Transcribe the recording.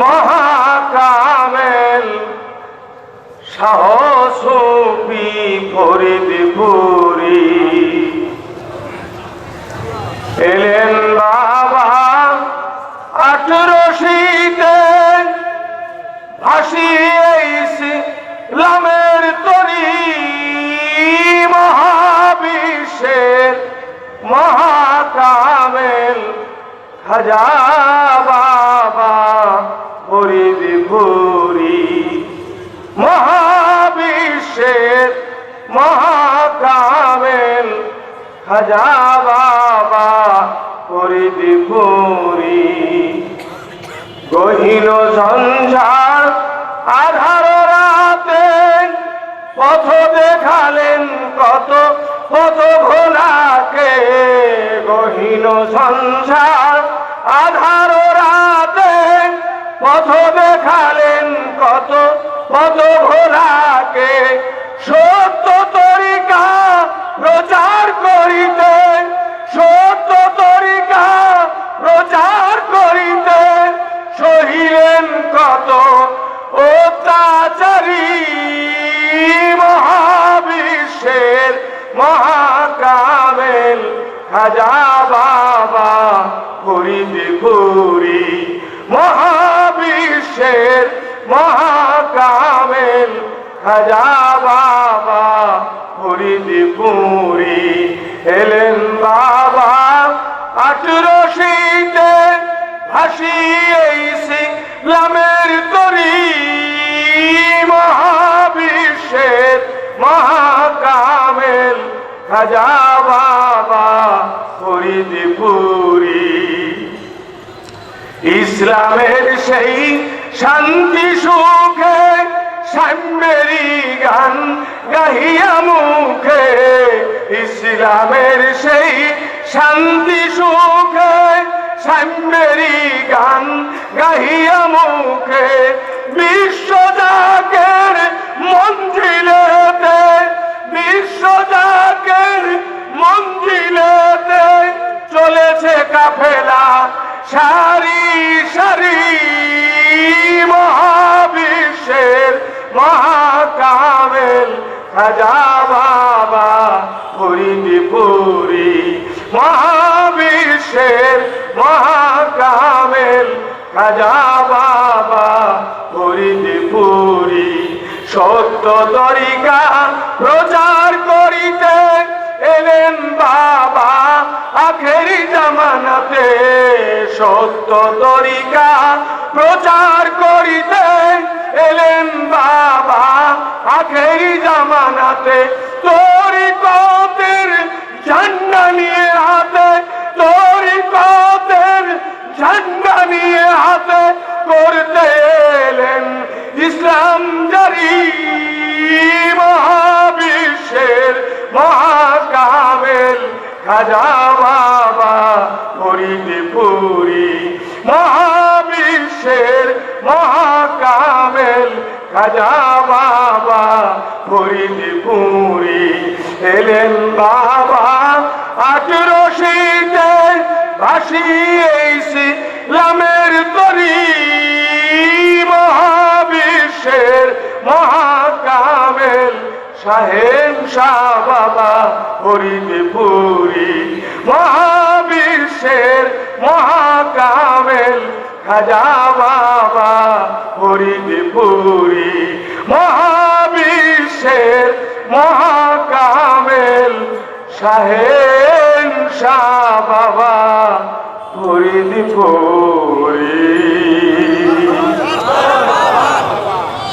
মহাকামেল সাহসী ফরিদপুরি এলেন বাবা আঠেরো শীতে ভাসিয়েছি লামের তরি। মহাবিশ্বের মহাকামেল খাজা খাজা বাবা হরিবিভুরি গহীন ঝঞ্ঝার আধার রাতে পথ দেখালেন কত কত ঘোলাকে গহীন ঝঞ্ঝার আধার পথ দেখালেন কত ঘোলাকে সত্য তরিকা খাজা বাবা ফরিদপুরি মহাবিশ্বের মহাকামেল খাজা বাবা ফরিদপুরি এলেন বাবা আঠেরো শীতে ভাসিয়ে ইসলামের তরি। মহাবিশ্বের মহাকামেল খাজা বাবা ফরিদপুরি ইসলামের সেই শান্তি সুখে সাম্যেরি গান গাহিয়া মুখে। ইসলামের সেই শান্তি সুখে সাম্যেরি গান গাহিয়া মুখে। বিশ্বজাকের মঞ্জিলেতে সারি সারি মহাবিশ্বের মহাকামেল খাজা বাবা ফরিদপুরি মহাবিশ্বের মহাকামেল খাজা বাবা ফরিদপুরি সত্য তরিকা প্রচার করিতে এলেন বাবা, আখেরি জামানাতে সত্য তরিকা প্রচার করিতে এলেন বাবা, আখেরি জামানাতে তরিকতের ঝান্ডা নিয়ে হাতে, তরিকতের ঝান্ডা নিয়ে হাতে করতে এলেন ইসলাম জারি মহাবিশ্বের মহাকামেল খাজা বাবা ফরিদপুরি মহাবিশ্বের মহাকামেল। খাজা বাবা ফরিদপুরি এলেন বাবা আঠেরো শীতে ভাসিয়েছি লামের তরি। মহাবিশ্বের মহাকামেল সাহেব শাহ বাবা হরিদপুরি মহাবিশ্বের মহাকামেল খাজা বাবা হরিদপুরি মহাবিশ্বের মহাকামেল সাহেব শাহ বাবা ফরিদপুর